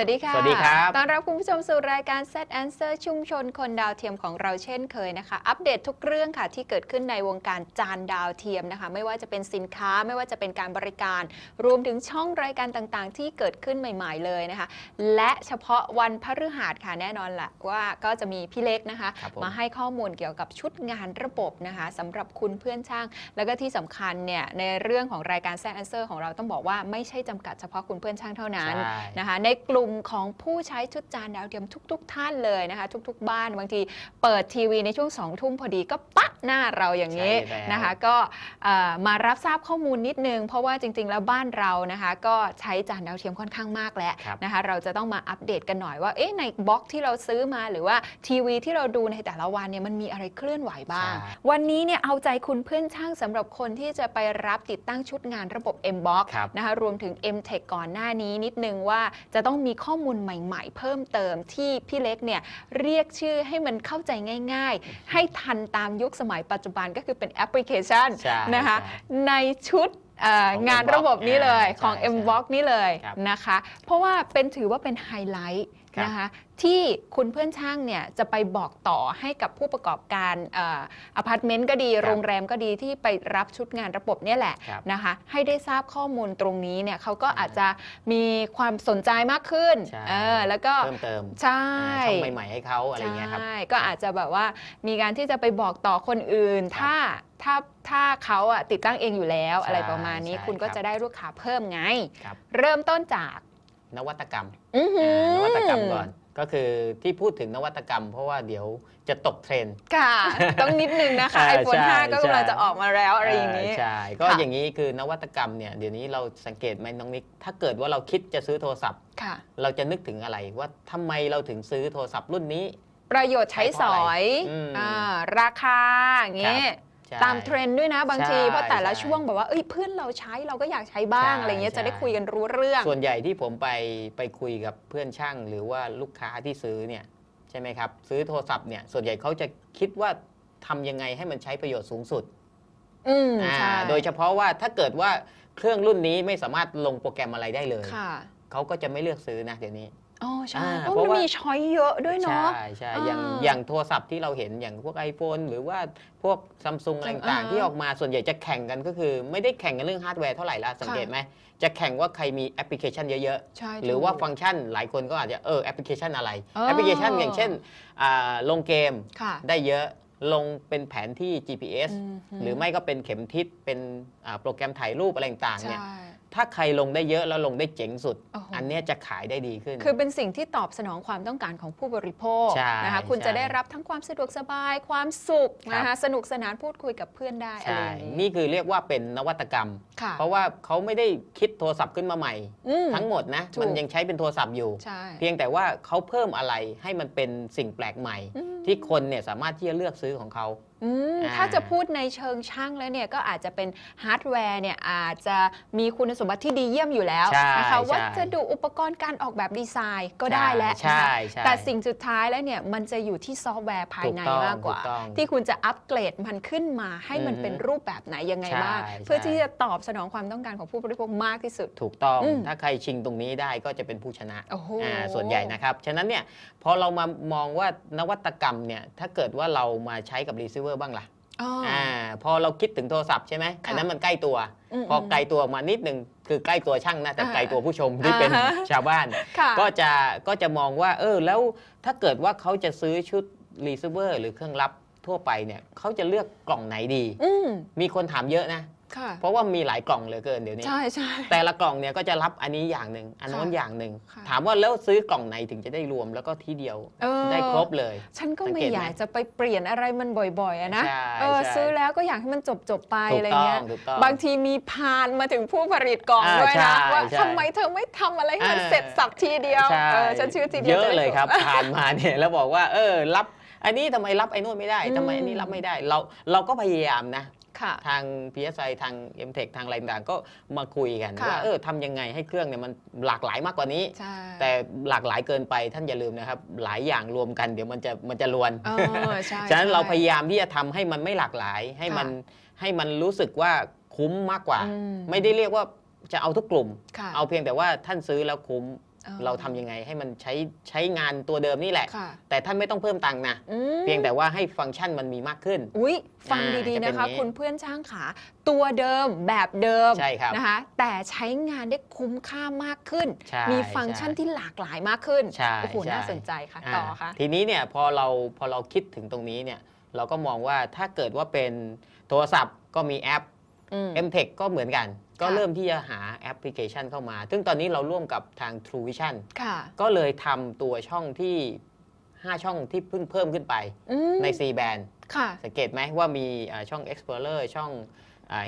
วัสดีค่ะ สวัสดีครับ ต้อนรับคุณผู้ชมสู่รายการ Set Answer ชุมชนคนดาวเทียมของเราเช่นเคยนะคะ อัปเดตทุกเรื่องค่ะที่เกิดขึ้นในวงการจานดาวเทียมนะคะ ไม่ว่าจะเป็นสินค้าไม่ว่าจะเป็นการบริการ รวมถึงช่องรายการต่างๆ ที่เกิดขึ้นใหม่ ๆ เลยนะคะ และเฉพาะวันพฤหัสค่ะแน่นอนแหละว่าก็จะมีพี่เล็กนะคะครับผมมาให้ข้อมูลเกี่ยวกับชุดงานระบบนะคะสำหรับคุณเพื่อนช่าง แล้วก็ที่สำคัญเนี่ยในเรื่องของรายการ Set Answer ของเราต้องบอกว่าไม่ใช่จำกัดเฉพาะคุณเพื่อนช่างเท่านั้นใช่นะคะในกลุ่มของผู้ใช้ชุดจานดาวเทียมทุก ๆ ท่านเลยนะคะ ทุก ๆ บ้านบางทีเปิดทีวีในช่วงสองทุ่มพอดีก็ปะหน้าเราอย่างนี้ใช่แล้ว นะคะ ก็เอ่อมารับทราบข้อมูลนิดนึง เพราะว่าจริง ๆ แล้วบ้านเรานะคะ ก็ใช้จานดาวเทียมค่อนข้างมากแล้วครับ นะคะ เราจะต้องมาอัปเดตกันหน่อยว่าเอ๊ะในบล็อกที่เราซื้อมาหรือว่าทีวีที่เราดูในแต่ละวันเนี่ยมันมีอะไรเคลื่อนไหวบ้าง ใช่ วันนี้เนี่ยเอาใจคุณเพื่อนช่างสำหรับคนที่จะไปรับติดตั้งชุดงานระบบ M-Box ครับ นะคะรวมถึง M-Tech ก่อนหน้านี้นิดนึงว่าจะต้องมีข้อมูลใหม่ๆ เพิ่มเติมที่พี่เล็กเนี่ยเรียกชื่อให้มันเข้าใจง่ายๆ ให้ทันตามยุคสมัยปัจจุบันก็คือเป็นแอปพลิเคชันใช่นะคะใช่ในชุดเอ่อขอ งงาน M-Box ระบบนี้เลยอ่าของใช่ M-Box นี่เลยครับนะคะ เพราะว่าเป็นถือว่าเป็นไฮไลท์ครับนะคะที่คุณเพื่อนช่างเนี่ยจะไปบอกต่อให้กับผู้ประกอบการอพาร์ตเมนต์ก็ดีครับโรงแรมก็ดีที่ไปรับชุดงานระบบเนี่ยแหละครับนะคะให้ได้ทราบข้อมูลตรงนี้เนี่ยเขาก็ใช่อาจจะมีความสนใจมากขึ้นใช่เออแล้วก็เพิ่มเติมใช่อ่าช่องใหม่ๆให้เขาอะไรเงี้ยครับใช่ก็อาจจะแบบว่ามีการที่จะไปบอกต่อคนอื่นครับถ้า ถ้าถ้าเขาอะติดตั้งเองอยู่แล้วใช่อะไรประมาณนี้ ใช่คุณก็ครับ จะได้ลูกค้าเพิ่มไง ครับ เริ่มต้นจากนวัตกรรมอื้อหืออ่านวัตกรรมก่อน ก็คือที่พูดถึงนวัตกรรม เพราะว่าเดี๋ยวจะตกเทรนด์ ค่ะ ต้องนิดนึงนะคะ อ่า iPhone ใช่5 ก็กำลังใช่ จะออกมาแล้วอะไรอย่างนี้นี้ใช่ ก็ค่ะ อย่างนี้คือนวัตกรรมเนี่ยเดี๋ยวนี้เราสังเกตไหมน้องนิก ถ้าเกิดว่าเราคิดจะซื้อโทรศัพท์ ค่ะ เราจะนึกถึงอะไรว่าทำไมเราถึงซื้อโทรศัพท์รุ่นนี้ ประโยชน์ใช้สอยอืมอ่าราคาอย่างนี้ครับ ใช่ตามเทรนด์ด้วยนะบางทีใช่เพราะแต่ละใช่ ช่วงแบบว่าเอ้ยเพื่อนเราใช้เราก็อยากใช้บ้างใช่อะไรเงี้ยใช่จะได้คุยกันรู้เรื่อง ส่วนใหญ่ที่ผมไปไปคุยกับเพื่อนช่างหรือว่าลูกค้าที่ซื้อเนี่ยใช่ไหมครับ ซื้อโทรศัพท์เนี่ยส่วนใหญ่เขาจะคิดว่าทำยังไงให้มันใช้ประโยชน์สูงสุดอืมอ่าใช่โดยเฉพาะว่าถ้าเกิดว่าเครื่องรุ่นนี้ไม่สามารถลงโปรแกรมอะไรได้เลย ค่ะ เขาก็จะไม่เลือกซื้อนะเดี๋ยวนี้ อ๋อใช่อ่าเพราะเพราะมันว่ามี มีช้อยเยอะด้วยเนาะ ใช่ใช่อย่างอ่าอย่างโทรศัพท์ที่เราเห็นอย่างพวก iPhone หรือว่าพวกซัมซุงอะไรต่างอ่าๆ ที่ออกมาส่วนใหญ่จะแข่งกันก็คือ ไม่ได้แข่งกันเรื่องฮาร์ดแวร์เท่าไหร่ละสังเกตไหมจะแข่งว่าใครมีแอปพลิเคชันเยอะใช่ๆ หรือว่าถูกฟังก์ชันหลายคนก็อาจจะเออแอปพลิเคชันอะไรอ๋อแอปพลิเคชันอย่างเช่นอ่าลงเกมค่ะ ได้เยอะลงเป็นแผนที่ GPS มหรือไม่ก็เป็นเข็มทิศเป็นอ่าโปรแกรมถ่ายรูปอะไรต่างๆใช่เนี่ย ถ้าใครลงได้เยอะแล้วลงได้เจ๋งสุด โอ้โห อันเนี้ยจะขายได้ดีขึ้น คือเป็นสิ่งที่ตอบสนองความต้องการของผู้บริโภคใช่นะคะคุณใช่จะได้รับทั้งความสะดวกสบายความสุขครับ นะคะสนุกสนานพูดคุยกับเพื่อนได้อะไรใช่ อย่างนี้นี่คือเรียกว่าเป็นนวัตกรรม ค่ะเพราะว่าเขาไม่ได้คิดโทรศัพท์ขึ้นมาใหม่ อืม ทั้งหมดนะถูก มันยังใช้เป็นโทรศัพท์อยู่ ใช่เพียงแต่ว่าเขาเพิ่มอะไรให้มันเป็นสิ่งแปลกใหม่ อืม ที่คนเนี่ยสามารถที่จะเลือกซื้อของเขาอืมอ่า ถ้าจะพูดในเชิงช่างแล้วเนี่ยก็อาจจะเป็นฮาร์ดแวร์เนี่ยอาจจะมีคุณสมบัติที่ดีเยี่ยมอยู่แล้วใช่นะคะใช่วัสดุอุปกรณ์การออกแบบดีไซน์ก็ได้แล้วใช่นะคะใช่แต่สิ่งสุดท้ายแล้วเนี่ยมันจะอยู่ที่ซอฟต์แวร์ภายในถูกต้องมากกว่าถูกต้องที่คุณจะอัปเกรดมันขึ้นมาให้มันอือฮึเป็นรูปแบบไหนยังไงใช่บ้างใช่เพื่อที่จะตอบสนองความต้องการของผู้บริโภคมากที่สุด ถูกต้องอืมถ้าใครชิงตรงนี้ได้ก็จะเป็นผู้ชนะโอ้โหอ่าส่วนใหญ่นะครับฉะนั้นเนี่ยพอเรามามองว่านวัตกรรมเนี่ยถ้าเกิดว่าเรามาใช้กับรีเซิเวอร์บ้างล่ะอ๋อออ่าพอเราคิดถึงโทรศัพท์ใช่ไหมค่ะอันนั้นมันใกล้ตัวมพอไกลตัวมานิดนึงคือใกล้ตัวช่างนะแต่อ่าไกลตัวผู้ชมที่เป็นอ่าฮะชาวบ้านค่ะก็จะก็จะมองว่า เออแล้วถ้าเกิดว่าเขาจะซื้อชุดรีเซิเวอร์หรือเครื่องรับทั่วไปเนี่ยเขาจะเลือกกล่องไหนดีอืมมีคนถามเยอะนะ ค่ะเพราะว่ามีหลายกล่องเหลือเกินเดี๋ยวนี้ ใช่ใช่ แต่ละกล่องเนี่ยก็จะรับอันนี้อย่างหนึ่งอันโน้นค่ะอย่างหนึ่งค่ะ ถามว่าแล้วซื้อกล่องไหนถึงจะได้รวมแล้วก็ทีเดียวเออได้ครบเลย ฉันก็สังไม่เกตไหมอยากจะไปเปลี่ยนอะไรมันบ่อยๆอะนะใช่เออใช่ ซื้อแล้วก็อยากให้มันจบจบๆไปถูอะไรกต้องเงี้ยถูกต้อง บางทีมีพานมาถึงผู้ผลิตกล่องอ่าด้วยใช่นะว่าใช่ทำไมเธอไม่ทำอะไรให้มันอ่า เสร็จสับทีเดียวใช่เออฉันชื่อทีเดียวเยอะจได้เลยจครับผ่านมาเนี่ยแล้วบอกว่า เออรับ อันนี้ทำไมรับไอ้นู่นไม่ได้อืมทำไมอันนี้รับไม่ได้ เราเราก็พยายามนะค่ะ ทาง PSI ทาง m t e c h ทางอะไรต่างๆก็มาคุยกันค่ะว่าเออทำยังไงให้เครื่องเนี่ยมันหลากหลายมากกว่านี้ใช่แต่หลากหลายเกินไปท่านอย่าลืมนะครับ หลายอย่างรวมกันเดี๋ยวมันจะมันจะลวนเออใช่ฉะนั้นเราใช่พยายามที่จะทำให้มันไม่หลากหลายให้มันให้มันรู้สึกว่าคุ้มมากกว่าอืมไม่ได้เรียกว่าจะเอาทุกกลุ่มค่ะเอาเพียงแต่ว่าท่านซื้อแล้วคุ้มออ เราทำยังไงให้มันใช้ใช้งานตัวเดิมนี่แหละค่ะแต่ท่านไม่ต้องเพิ่มตังค์นะอืมเพียงแต่ว่าให้ฟังก์ชันมันมีมากขึ้น อุ้ยฟังอ่าดีจะๆเป็นนะคะอย่างนี้คุณเพื่อนช่างขา ตัวเดิมแบบเดิมใช่ครับนะคะ แต่ใช้งานได้คุ้มค่ามากขึ้นใช่มีฟังก์ชันใช่ที่หลากหลายมากขึ้นใช่โอ้โหใช่น่าสนใจค่ะอ่าต่อค่ะทีนี้เนี่ยพอเราพอเราคิดถึงตรงนี้เนี่ยเราก็มองว่าถ้าเกิดว่าเป็นโทรศัพท์ก็มีแอปอืม m t e c h ก็เหมือนกัน ก็ค่ะเริ่มที่จะหาแอปพลิเคชันเข้ามา ซึ่งตอนนี้เราร่วมกับทาง True Vision ค่ะก็เลยทำตัวช่องที่ 5 ช่องที่เพิ่งเพิ่มขึ้นไปอืมใน C band ค่ะสังเกตไหมว่ามีอ่าช่อง Explorer ช่อง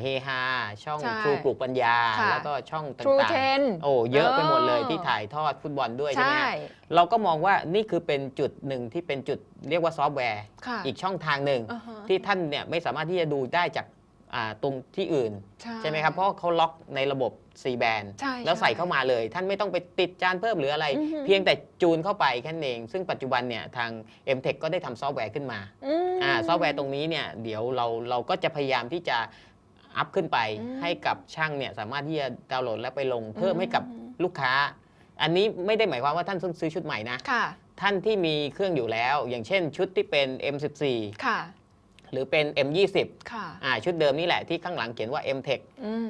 เฮฮาช่องใช่ True ปลูกปัญญาค่ะแล้วก็ช่องต่ True าง Ten ๆโอ้เยอะไปหมดเลยเออที่ถ่ายทอดฟุตบอลด้วยใช่ไหมใช่ฮะเราก็มองว่านี่คือเป็นจุดหนึ่งที่เป็นจุดเรียกว่าซอฟต์แวร์ค่ะอีกช่องทางหนึ่งอ่าฮะที่ท่านเนี่ยไม่สามารถที่จะดูได้จากอ่า ตรงที่อื่น ใช่ไหมครับเพราะเขาล็อกในระบบ C band ใช่แล้วใส่ช่เข้ามาเลย ท่านไม่ต้องไปติดจานเพิ่มหรืออะไรอือฮึเพียงแต่จูนเข้าไปแค่นั้นเอง ซึ่งปัจจุบันเนี่ยทาง m t e c h ก็ได้ทำซอฟต์แวร์ขึ้นมาอืมอ่าซอฟต์แวร์ตรงนี้เนี่ยเดี๋ยวเราเราก็จะพยายามที่จะอัพขึ้นไปอืมให้กับช่างเนี่ยสามารถที่จะดาวน์โหลดและไปลงเพิ่มให้กับอืมลูกค้า อันนี้ไม่ได้หมายความว่าท่านต้องซื้อชุดใหม่นะค่ะท่ท่านที่มีเครื่องอยู่แล้ว อย่างเช่นชุดที่เป็น M14 ค่ะ หรือเป็น M20 ค่ะอ่าชุดเดิมนี่แหละที่ข้างหลังเขียนว่า MTech อืม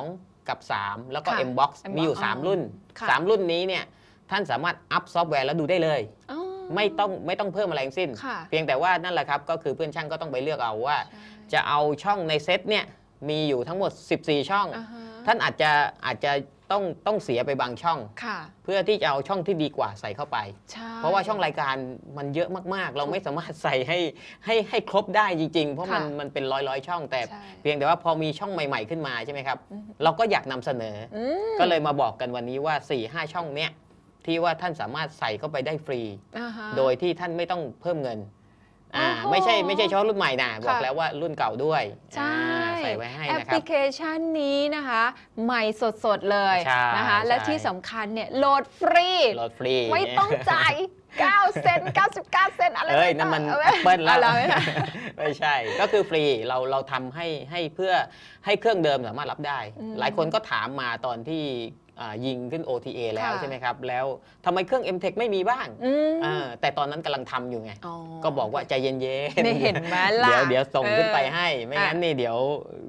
2 กับ 3 แล้วก็ ค่ะ Mbox Mbox มีอยู่อ๋อ3รุ่น ค่ะ 3 รุ่นนี้เนี่ยท่านสามารถอัพซอฟต์แวร์แล้วดูได้เลย อ๋อ ไม่ต้องไม่ต้องเพิ่มอะไรทั้งสิ้น ค่ะ เพียงแต่ว่านั่นแหละครับ ก็คือเพื่อนช่างก็ต้องไปเลือกเอาว่าใช่จะเอาช่องในเซตเนี่ยมีอยู่ทั้งหมด 14 ช่อง อ่าฮะ ท่านอาจจะอาจจะ ต้องต้องเสียไปบางช่อง ค่ะ เพื่อที่จะเอาช่องที่ดีกว่าใส่เข้าไป ใช่เพราะว่าช่องรายการมันเยอะมากๆ เราไม่สามารถใส่ให้ให้ให้ครบได้จริง ๆ เพราะมันค่ะมันเป็นร้อยร้อยๆช่องแต่ ใช่เพียงแต่ว่าพอมีช่องใหม่ ๆขึ้นมาใช่ไหมครับ อืมเราก็อยากนำเสนอ อืมก็เลยมาบอกกันวันนี้ว่า4-5ช่องเนี้ยที่ว่าท่านสามารถใส่เข้าไปได้ฟรี อ่าฮะ โดยที่ท่านไม่ต้องเพิ่มเงินอ่าโอ้โหไม่ใช่ไม่ใช่เฉพาะรุ่นใหม่นะบอกค่ะแล้วว่ารุ่นเก่าด้วยใช่ อ่า ใส่ไว้ให้แอปนะคพรับลิเคชันนี้นะคะ ใหม่สดๆเลยนะคะ และที่สำคัญเนี่ยโหลดฟรีโหลดฟรี ไม่ต้องจ่าย9 เซน99 เซนอะไรเอ้ยนั่นมันแอปเปิลแล้วไม่ใช่ ก็คือฟรีเราเราทำให้ให้เพื่อให้เครื่องเดิมสามารถรับได้ หลายคนก็ถามมาตอนที่ ยิงขึ้น OTA แล้วค่ะ ใช่ไหมครับ แล้วทำไมเครื่อง MTech ไม่มีบ้างอืมอ่าแต่ตอนนั้นกำลังทำอยู่ไง อ๋อก็บอกว่าใจเย็นๆนี่เห็นไหมล่ะเดี๋ยวเดี๋ยวส่งขึ้นไปเออให้ ไม่อะงั้นนี่เดี๋ยว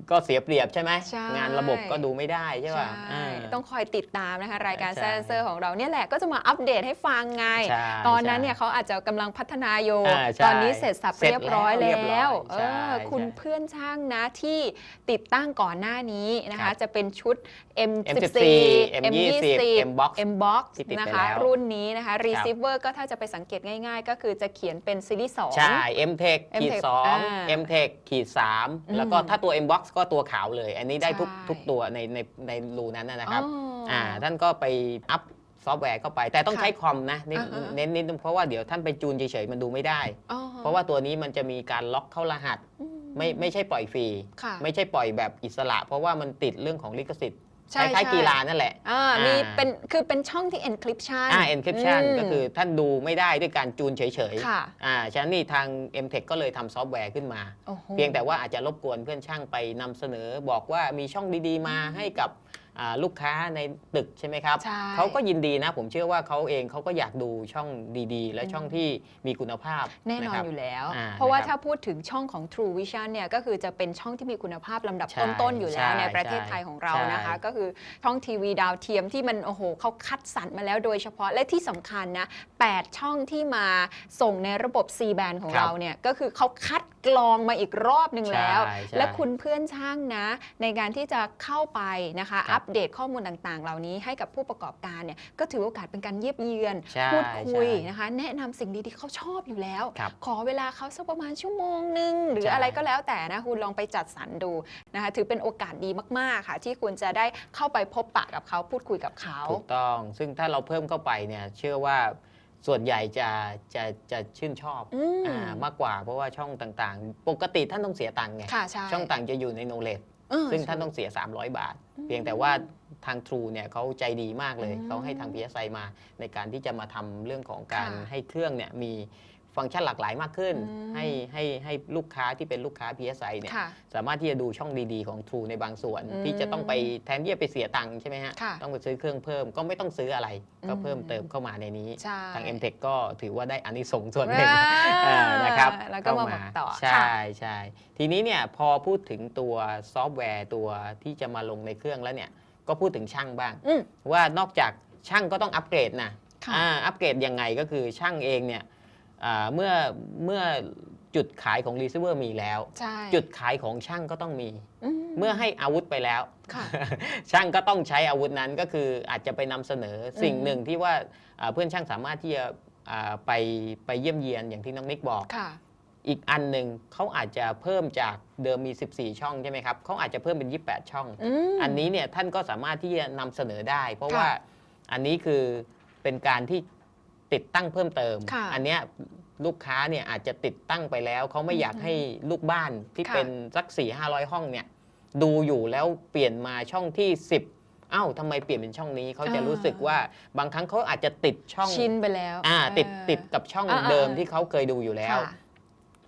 ก็เสียเปรียบใช่ไหม ใช่ งานระบบก็ดูไม่ได้ใช่ป่ะใช่อ่า ต้องคอยติดตามนะคะ รายการใช่ แซนเซอร์ของเราเนี่ยแหละก็จะมาอัปเดตให้ฟังไง ใช่ตอนนั้นใช่เนี่ยเขาอาจจะกำลังพัฒนาอยู่อ่าใช่ตอนนี้เสร็จสับเสร็จเรียบร้อยแล้วเรียบร้แล้อวยเอใช่อคุณใช่เพื่อนช่างนะที่ติดตั้งก่อนหน้านี้นะครัคะ บจะเป็นชุด M14 M14 M20 Mbox Mbox ที่ติดไปนะคะแล้วรุ่นนี้นะคะ receiver ก็ถ้าจะไปสังเกตง่ายๆ ก็คือจะเขียนเป็นซีรีส์2ใช่ MTech ขีด MTech สองอ่า MTech ขีดสามอืมแล้วก็ถ้าตัว Mbox ก็ตัวขาวเลย อันนี้ได้ทุกใช่ทุกตัวในในในรูนั้นนะนะครับอ๋อออ่าท่านก็ไปอัพซอฟต์แวร์เข้าไป แต่ต้องค่ะใช้คอมนะเน้นอ่าๆเน้นนิดนึงเพราะว่าเดี๋ยวท่านไปจูนเฉยๆมันดูไม่ได้อ๋อเพราะว่าตัวนี้มันจะมีการล็อกเข้ารหัสอืไม่ไม่ใช่ปล่อยฟรีค่ะไม่ใช่ปล่อยแบบอิสระ เพราะว่ามันติดเรื่องของลิขสิทธิ์ค ใช่ล้ายใช่ๆกีฬานั่นแหละอ่าอ่ามีมีเป็นคือเป็นช่องที่ encryption อ่า encryption มก็คือท่านดูไม่ได้ด้วยการจูนเฉยค่ะๆอ่าฉะนั้นนี่ทาง MTech ก็เลยทำซอฟต์แวร์ขึ้นมาโอ้โหเพียงแต่ว่าอาจจะรบกวนเพื่อนช่างไปนำเสนอบอกว่ามีช่องดีๆมาให้กับอ่า ลูกค้าในตึกใช่ไหมครับใช่เขาก็ยินดีนะ ผมเชื่อว่าเขาเองเขาก็อยากดูช่องดีๆ และช่องที่มีคุณภาพแน่นอคนรับอยู่แล้วอ่าเพราะว่านะครับถ้าพูดถึงช่องของ True Vision เนี่ยก็คือจะเป็นช่องที่มีคุณภาพลำดับใช่ต้นๆอยู่แล้วใช่ในประเทศใช่ไทยของเราใช่นะคะ ก็คือช่องทีวีดาวเทียมที่มันโอ้โหเขาคัดสรรมาแล้วโดยเฉพาะและที่สำคัญนะ8ช่องที่มาส่งในระบบ C band ของครับเราเนี่ยก็คือเขาคัด กรองมาอีกรอบหนึ่งแล้ว ใช่ใช่ และคุณเพื่อนช่างนะ ในการที่จะเข้าไปนะคะครับอัปเดตข้อมูลต่างๆ เหล่านี้ให้กับผู้ประกอบการเนี่ยก็ถือโอกาสเป็นการเยียบเยือน ใช่พูดคุยใช่ นะคะ แนะนำสิ่งดีๆเขาชอบอยู่แล้ว ครับขอเวลาเขาสักประมาณชั่วโมงหนึ่งหรือใช่ อะไรก็แล้วแต่นะคุณลองไปจัดสรรดูนะคะ ถือเป็นโอกาสดีมากๆค่ะ ที่คุณจะได้เข้าไปพบปะกับเขาพูดคุยกับเขา ถูกต้อง ซึ่งถ้าเราเพิ่มเข้าไปเนี่ย เชื่อว่า ส่วนใหญ่จะจะจะชื่นชอบอืมอ่ามากกว่าเพราะว่าช่องต่างๆ ปกติท่านต้องเสียตังค์ไง ค่ะใช่ช่องต่างจะอยู่ในโนเลดเออ ซึ่งท่านต้องเสีย 300 บาทเพียงแต่ว่าทาง True เนี่ยเขาใจดีมากเลย อืมเขาให้ทาง PSI มาในการที่จะมาทำเรื่องของการค่ะ ให้เครื่องเนี่ยมี ฟังก์ชันหลากหลายมากขึ้นอืมให้ให้ให้ลูกค้าที่เป็นลูกค้า PSI เนี่ยค่ะสามารถที่จะดูช่องดีๆของ True ในบางส่วน อืมที่จะต้องไปแทนที่จะไปเสียตังค์ใช่ไหมฮะค่ะต้องไปซื้อเครื่องเพิ่มก็ไม่ต้องซื้ออะไร ก็อืมเพิ่มเติมเข้ามาในนี้ ใช่ ทาง m t e c h ก็ถือว่าได้อานิสงส์ส่วนหนึ่งอ่าเออนะครับแล้วก็มาบอกต่อใช่ค่ะใช่ทีนี้เนี่ยพอพูดถึงตัวซอฟต์แวร์ตัวที่จะมาลงในเครื่องแล้วเนี่ย ก็พูดถึงช่างบ้าง อืมว่านอกจากช่างก็ต้องอัปเกรดนะค่ะ อ่าอัปเกรดยังไงก็คือช่างเองเนี่ยอ่า เมื่อเมื่อจุดขายของรีเซิเวอร์มีแล้วใช่จุดขายของช่างก็ต้องมีมเมื่อให้อาวุธไปแล้วค่ะช่างก็ต้องใช้อาวุธนั้นก็คืออาจจะไปนำเสนอสิ่งอืมหนึ่งที่ว่าอ่าเพื่อนช่างสามารถที่จะอ่าไปไปเยี่ยมเยียนอย่างที่น้องนิกบอกค่ะอีกอันหนึ่งเขาอาจจะเพิ่มจากเดิมมี 14 ช่องใช่ไหมครับเขาอาจจะเพิ่มเป็น 28 ช่องอืมอันนี้เนี่ยท่านก็สามารถที่จะนำเสนอได้ เพราะค่ะว่าอันนี้คือเป็นการที่ ติดตั้งเพิ่มเติม ค่ะอันเนี้ยลูกค้าเนี่ยอาจจะติดตั้งไปแล้ว เขาไม่อยากอืมให้ลูกบ้านที่ค่ะ เป็นสัก 4 5 0 0 ห้องเนี่ยดูอยู่แล้วเปลี่ยนมาช่องที่ 10 เอ้าทำไมเปลี่ยนเป็นช่องนี้เขาจะรู้สึกว่าบางครั้งเขาอาจจะติดช่องชินไปแล้วอ่าติดเออ ติดกับช่องอ่าๆ เดิมที่เขาเคยดูอยู่แล้ว ค่ะ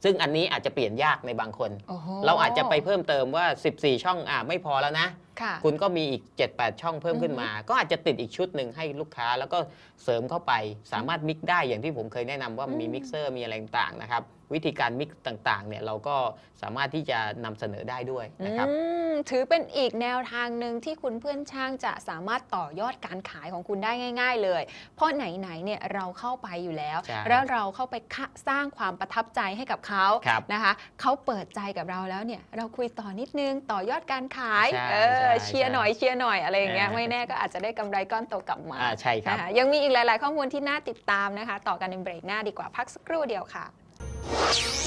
ซึ่งอันนี้อาจจะเปลี่ยนยากในบางคน โอ้โห เราอาจจะไปเพิ่มเติมว่า 14 ช่องอ่าไม่พอแล้วนะ ค่ะ คุณก็มีอีก 7-8 ช่องเพิ่มขึ้นมา ก็อาจจะติดอีกชุดหนึ่งให้ลูกค้า แล้วก็เสริมเข้าไปสามารถมิกได้อย่างที่ผมเคยแนะนำว่ามีอืมมิกเซอร์มีอะไรต่างๆนะครับ วิธีการมิกต่างๆเนี่ยเราก็สามารถที่จะนำเสนอได้ด้วยนะครับ อืมถือเป็นอีกแนวทางหนึ่งที่คุณเพื่อนช่างจะสามารถต่อยอดการขายของคุณได้ง่าย ๆ เลย เพราะไหนๆเนี่ยเราเข้าไปอยู่แล้ว ใช่แล้วเราเข้าไปคะสร้างความประทับใจให้กับเขาครับนะคะเขาเปิดใจกับเราแล้วเนี่ยเราคุยต่อนิดนึงต่อยอดการขายใช่เออใช่เชียร์หน่อยเชียร์หน่อยอะไรอย่างเงี้ยอ่าไม่แน่ก็อาจจะได้กำไรก้อนโตกลับมาอ่าใช่ครับนะคะยังมีอีกหลาย ๆ ข้อมูลที่น่าติดตามนะคะ ต่อกันในเบรกหน้าดีกว่าพักสักครู่เดียวค่ะ